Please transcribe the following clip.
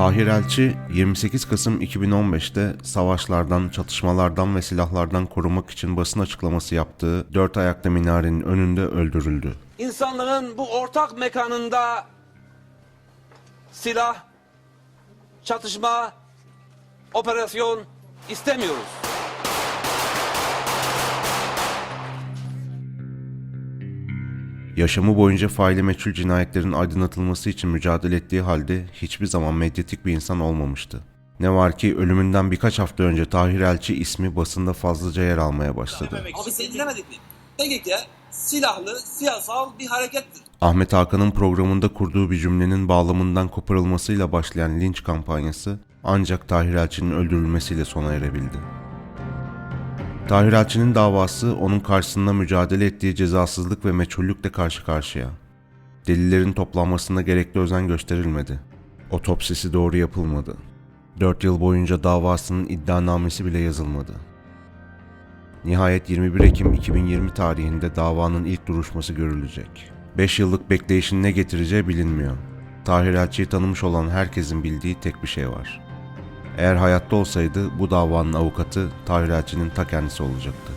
Tahir Elçi 28 Kasım 2015'te savaşlardan, çatışmalardan ve silahlardan korumak için basın açıklaması yaptığı dört ayaklı minarenin önünde öldürüldü. İnsanlığın bu ortak mekanında silah, çatışma, operasyon istemiyoruz. Yaşamı boyunca faili meçhul cinayetlerin aydınlatılması için mücadele ettiği halde hiçbir zaman medyatik bir insan olmamıştı. Ne var ki ölümünden birkaç hafta önce Tahir Elçi ismi basında fazlaca yer almaya başladı. Abi seni dinlemedik mi? PKK silahlı, siyasal bir harekettir. Ahmet Hakan'ın programında kurduğu bir cümlenin bağlamından koparılmasıyla başlayan linç kampanyası ancak Tahir Elçi'nin öldürülmesiyle sona erebildi. Tahir Elçi'nin davası onun karşısında mücadele ettiği cezasızlık ve meçhullükle karşı karşıya. Delillerin toplanmasına gerekli özen gösterilmedi. Otopsisi doğru yapılmadı. 4 yıl boyunca davasının iddianamesi bile yazılmadı. Nihayet 21 Ekim 2020 tarihinde davanın ilk duruşması görülecek. 5 yıllık bekleyişin ne getireceği bilinmiyor. Tahir Elçi'yi tanımış olan herkesin bildiği tek bir şey var. Eğer hayatta olsaydı bu davanın avukatı Tahir Elçi'nin ta kendisi olacaktı.